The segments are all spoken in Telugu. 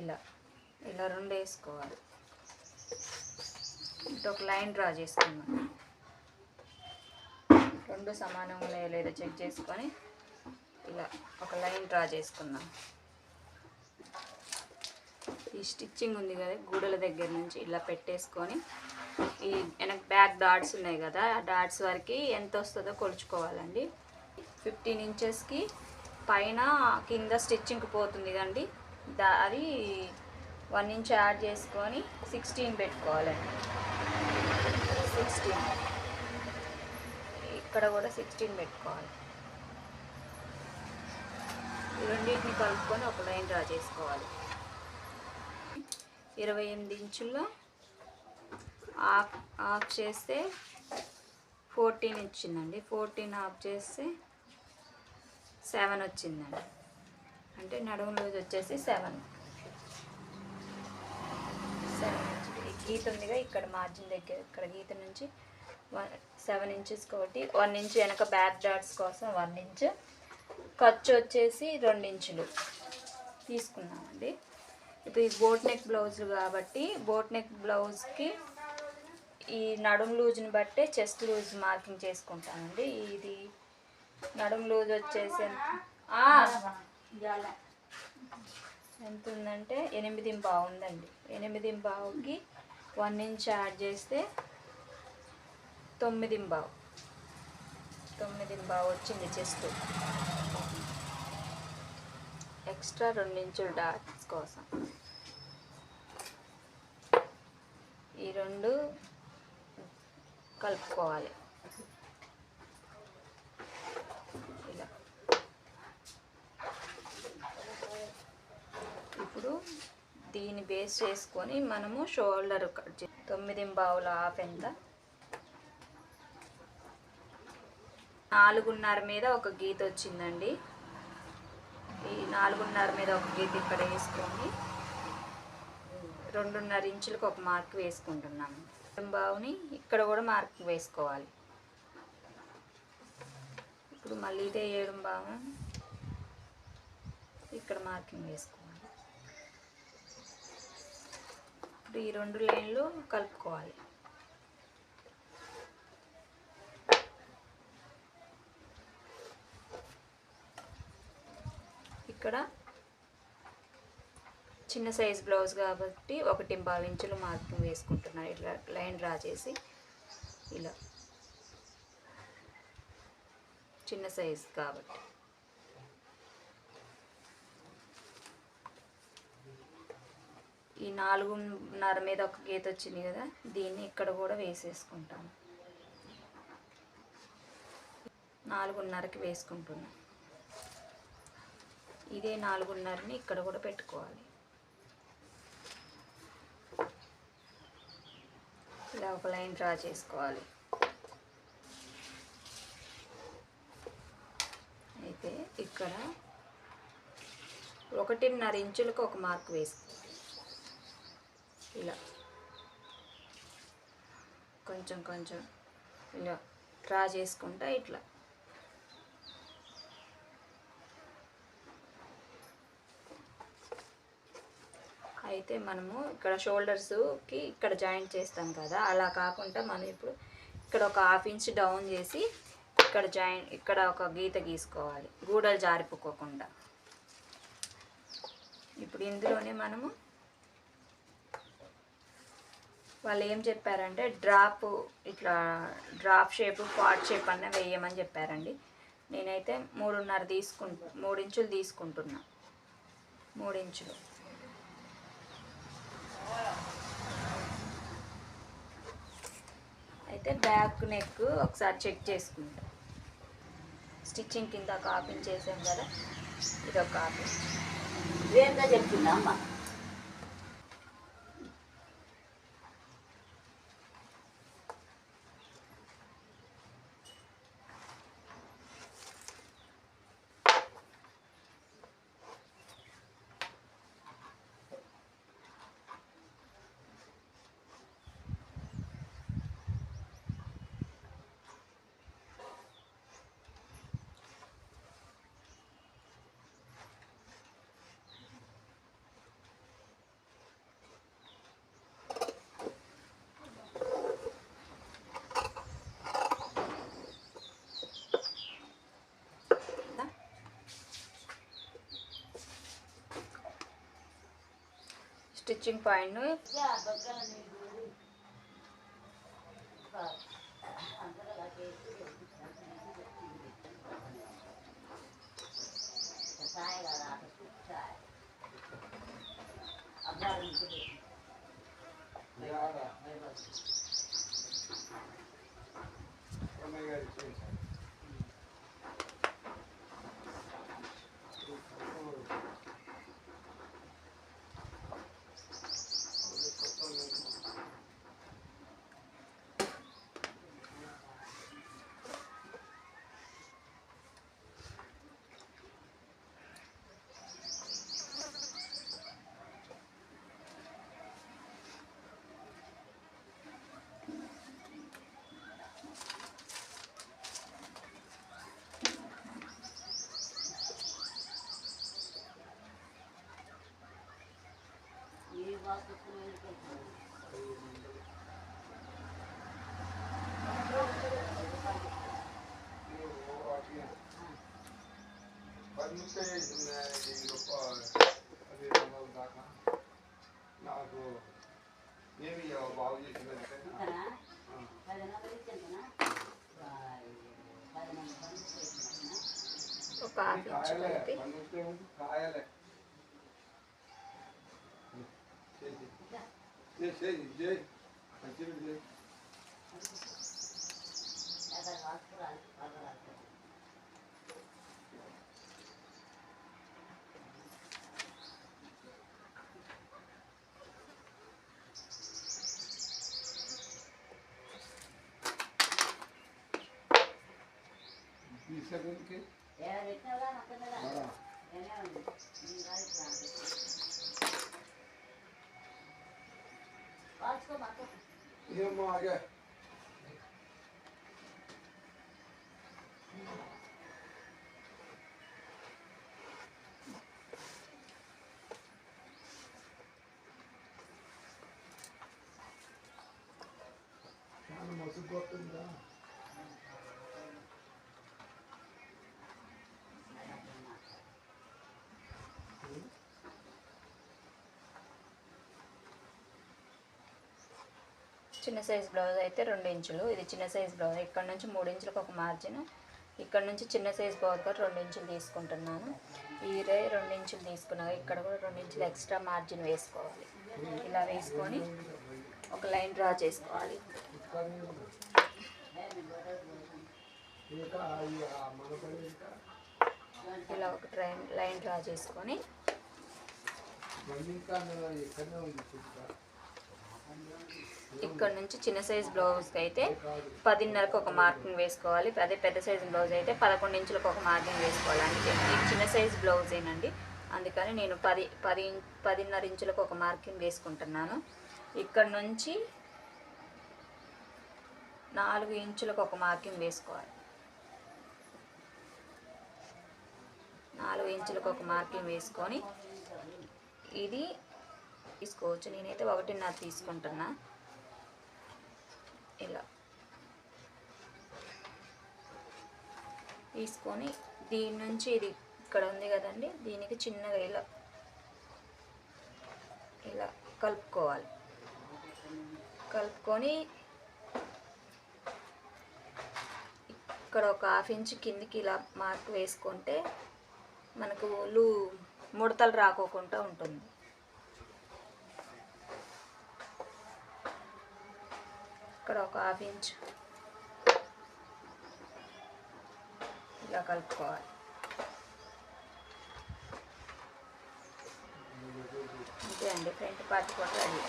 ఇలా ఇలా రెండు వేసుకోవాలి. ఇటు ఒక లైన్ డ్రా చేసుకున్నాం రెండు సమానంగా ఉన్నాయో లేదో చెక్ చేసుకొని ఇలా ఒక లైన్ డ్రా చేసుకుందాం. ఈ స్టిచ్చింగ్ ఉంది కదా గూడల దగ్గర నుంచి ఇలా పెట్టేసుకొని ఈ వెనక్కి బ్యాక్ డాట్స్ ఉన్నాయి కదా ఆ డాట్స్ వరకు ఎంత వస్తుందో కొలుచుకోవాలండి. ఫిఫ్టీన్ ఇంచెస్కి పైన కింద స్టిచ్చింగ్కి పోతుంది కండి దా అది వన్ ఇంచ్ యాడ్ చేసుకొని సిక్స్టీన్ పెట్టుకోవాలండి. సిక్స్టీన్. ఇక్కడ కూడా సిక్స్టీన్ పెట్టుకోవాలి. రెండింటిని కలుపుకొని ఒక లైన్ డ్రా చేసుకోవాలి. ఇరవై ఎనిమిది ఇంచుల్లో ఆఫ్ ఆఫ్ చేస్తే ఫోర్టీన్ ఇచ్చిందండి. ఫోర్టీన్ ఆఫ్ చేస్తే సెవెన్ వచ్చిందండి. అంటే నడుము లూజ్ వచ్చేసి సెవెన్. సెవెన్ గీత ఉందిగా ఇక్కడ మార్జిన్ దగ్గర ఇక్కడ గీత నుంచి వన్ సెవెన్ ఇంచెస్కి ఒకటి వన్ ఇంచ్ వెనక బ్యాక్ డాట్స్ కోసం వన్ ఇంచ్. ఖర్చు వచ్చేసి రెండు ఇంచులు. తీసుకున్నామండి ఇప్పుడు ఈ బోట్ నెక్ బ్లౌజ్ కాబట్టి బోట్ నెక్ బ్లౌజ్కి ఈ నడుము లూజ్ని బట్టే చెస్ట్ లూజ్ మార్కింగ్ చేసుకుంటానండి ఇది నడుము లూజ్ వచ్చేసి ఎంత- ఎంత ఉందంటే ఎనిమిది బావు ఉందండి ఎనిమిది బావుకి వన్ ఇంచ్ యాడ్ చేస్తే తొమ్మిది బావు. తొమ్మిది బావు వచ్చింది చెస్ట్. ఎక్స్ట్రా రెండించులు డాట్స్ కోసం. ఈ రెండు కలుపుకోవాలి ఇలా ఇప్పుడు దీన్ని బేస్ చేసుకొని మనము షోల్డర్ కట్ చే తొమ్మిది బావుల హాఫ్ ఎంత? నాలుగున్నర మీద ఒక గీత వచ్చిందండి. ఈ నాలుగున్నర మీద ఒక గీత ఇక్కడ వేసుకొని రెండున్నర ఇంచులకు ఒక మార్క్ వేసుకుంటున్నాము. బావుని ఇక్కడ కూడా మార్క్ వేసుకోవాలి. ఇప్పుడు మళ్ళీ ఇదే ఏడు బావు. ఇక్కడ మార్కింగ్ వేసుకోవాలి ఇప్పుడు ఈ రెండు లైన్లు కలుపుకోవాలి. ఇక్కడ చిన్న సైజ్ బ్లౌజ్ కాబట్టి ఒకటి పావు ఇంచులు మార్కింగ్ వేసుకుంటున్నాను ఇట్లా లైన్ డ్రా చేసి ఇలా చిన్న సైజ్ కాబట్టి. నాలుగున్నర మీద ఒక గీత వచ్చింది కదా దీన్ని ఇక్కడ కూడా వేసేసుకుంటాను. నాలుగున్నరకి వేసుకుంటున్నాను ఇదే నాలుగున్నరని ఇక్కడ కూడా పెట్టుకోవాలి. ఇలా ఒక లైన్ డ్రా చేసుకోవాలి. అయితే ఇక్కడ ఒకటిన్నర ఇంచులకు ఒక మార్క్ వేసుకోవాలి. ఇలా. కొంచెం కొంచెం ఇలా డ్రా చేసుకుంటా ఇట్లా. అయితే మనము ఇక్కడ షోల్డర్స్కి ఇక్కడ జాయింట్ చేస్తాం కదా అలా కాకుండా మనం ఇప్పుడు ఇక్కడ ఒక హాఫ్ ఇంచ్ డౌన్ చేసి ఇక్కడ జాయింట్ ఇక్కడ ఒక గీత గీసుకోవాలి గూడలు జారిపోకోకుండా. ఇప్పుడు ఇందులోనే మనము వాళ్ళు ఏం చెప్పారంటే డ్రాప్ ఇట్లా డ్రాప్ షేప్ పాట్ షేప్ అన్న వేయమని చెప్పారండి. నేనైతే మూడున్నర తీసుకుంటు మూడు ఇంచులు తీసుకుంటున్నా. మూడించులు. అయితే బ్యాక్ నెక్ ఒకసారి చెక్ చేసుకుంటా. స్టిచ్చింగ్ కింద కాపింగ్ చేసాం కదా ఇది ఒక కాపింగ్ వేరుగా చెప్తుందా అమ్మ. Stitching point Yeah, I got it. నాకు ఏమి బాగు చేసిందంటే ఇంతనా పది నెలలు ఇచ్చిందనా పది మంది పనులు చేసినా ఒక హాఫ్ ఇంచ్ కాయలే కలిపి పన్ను వస్తే ఉంది, కాయలే చేసి చేసి చేసి చేయి మంచిగా Hier magen. చిన్న సైజ్ బ్లౌజ్ అయితే రెండు ఇంచులు. ఇది చిన్న సైజ్ బ్లౌజ్. ఇక్కడ నుంచి మూడు ఇంచులకు ఒక మార్జిన్. ఇక్కడ నుంచి చిన్న సైజ్ బ్లౌజ్ కూడా రెండు ఇంచులు తీసుకుంటున్నాను. ఈ రెండు ఇంచులు తీసుకున్నాక ఇక్కడ కూడా రెండు ఇంచులు ఎక్స్ట్రా మార్జిన్ వేసుకోవాలి. ఇలా వేసుకొని ఒక లైన్ డ్రా చేసుకోవాలి. ఇలా ఒక ట్రైన్ లైన్ డ్రా చేసుకొని ఇక్కడ నుంచి చిన్న సైజ్ బ్లౌజ్కి అయితే పదిన్నరకు ఒక మార్కింగ్ వేసుకోవాలి. అదే పెద్ద సైజ్ బ్లౌజ్ అయితే పదకొండు ఇంచులకు ఒక మార్కింగ్ వేసుకోవాలి అందుకే ఇది చిన్న సైజ్ బ్లౌజ్ ఏనండి. అందుకని నేను పది పది ఇం- పదిన్నర ఇంచులకు ఒక మార్కింగ్ వేసుకుంటున్నాను. ఇక్కడ నుంచి నాలుగు ఇంచులకు ఒక మార్కింగ్ వేసుకోవాలి. నాలుగు ఇంచులకు ఒక మార్కింగ్ వేసుకొని ఇది తీసుకోవచ్చు. నేనైతే ఒకటిన్నర తీసుకుంటున్నా. ఇలా తీసుకొని దీని నుంచి ఇది ఇక్కడ ఉంది కదండి దీనికి చిన్నగా ఇలా ఇలా కలుపుకోవాలి. కలుపుకొని ఇక్కడ ఒక హాఫ్ ఇంచ్ కిందికి ఇలా మార్క్ వేసుకుంటే మనకు లూ ముడతలు రాకోకుండా ఉంటుంది. ఇక్కడ ఒక హాఫ్ ఇంచ్. ఇలా కలుపుకోవాలి. అంతే అండి ఫ్రంట్ పార్ట్ కూడా రెడీ.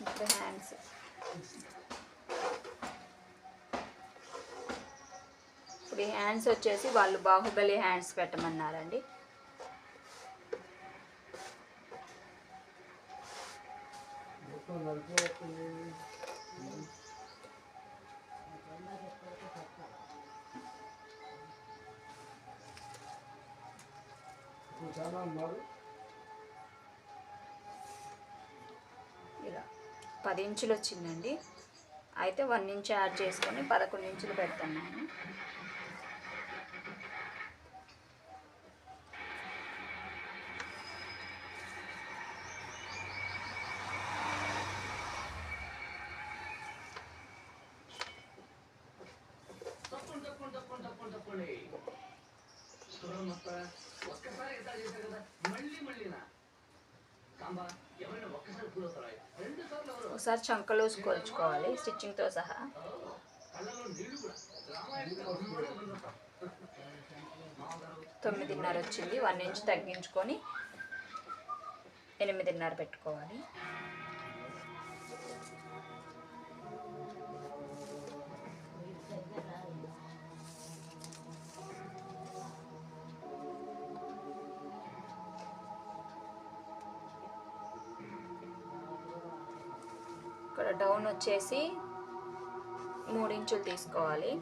ఇప్పుడు హ్యాండ్స్. ఇప్పుడు హ్యాండ్స్ వచ్చేసి వాళ్ళు బాహుబలి హ్యాండ్స్ పెట్టమన్నారండి. ఇలా పది ఇంచులు వచ్చిందండి. అయితే వన్ ఇంచ్ యాడ్ చేసుకొని పదకొండు ఇంచులు పెడతాను నేను ఒక్కసారి ఇట్లా చేశారు కదా. మళ్ళీ మళ్ళీనా సాంబా ఎవరైనా ఒక్కసారి ఫుల్ అవుతారా? రెండు సార్లు ఎవరు? ఒకసారి చంకలోసి కొలుచుకోవాలి స్టిచ్చింగ్తో సహా. కళ్ళలో నీళ్ళు కూడా. తొమ్మిదిన్నర వచ్చింది వన్ ఇంచ్ తగ్గించుకొని ఎనిమిదిన్నర పెట్టుకోవాలి. డౌన్ వచ్చేసి మూడు ఇంచులు తీసుకోవాలి.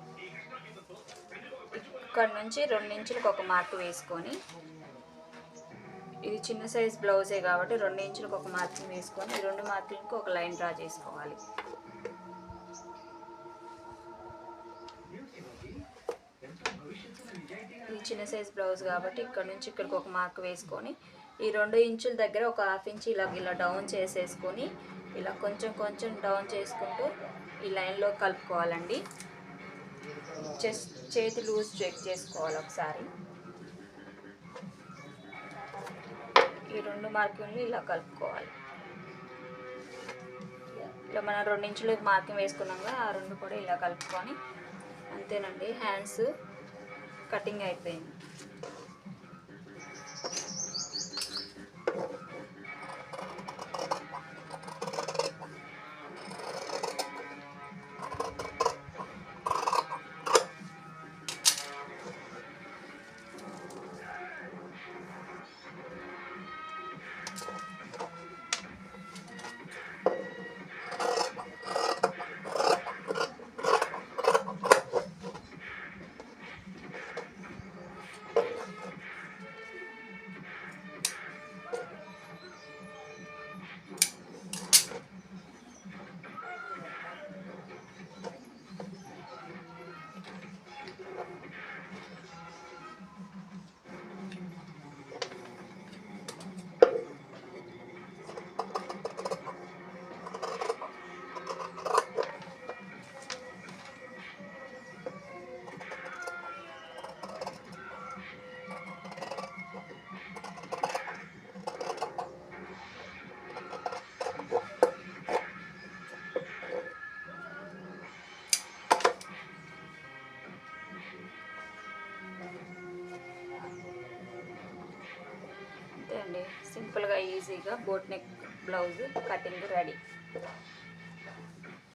ఇక్కడ నుంచి రెండు ఇంచులకు ఒక మార్క్ వేసుకొని ఇది చిన్న సైజ్ బ్లౌజే కాబట్టి రెండు ఇంచులకు ఒక మార్కింగ్ వేసుకొని ఈ రెండు మార్కింగ్కి ఒక లైన్ డ్రా చేసుకోవాలి. ఇది చిన్న సైజ్ బ్లౌజ్ కాబట్టి ఇక్కడ నుంచి ఇక్కడికి ఒక మార్క్ వేసుకొని ఈ రెండు ఇంచుల దగ్గర ఒక హాఫ్ ఇంచ్ ఇలా ఇలా డౌన్ చేసేసుకొని ఇలా కొంచెం కొంచెం డౌన్ చేసుకుంటూ ఈ లైన్లో కలుపుకోవాలండి. చెస్ట్ చేతి లూజ్ చెక్ చేసుకోవాలి ఒకసారి. ఈ రెండు మార్కింగ్లు ఇలా కలుపుకోవాలి. ఇలా మనం రెండించులు మార్కింగ్ వేసుకున్నాం కదా ఆ రెండు కూడా ఇలా కలుపుకొని అంతేనండి. హ్యాండ్స్ కటింగ్ అయిపోయింది. ఈజీగా boat neck blouse cutting ready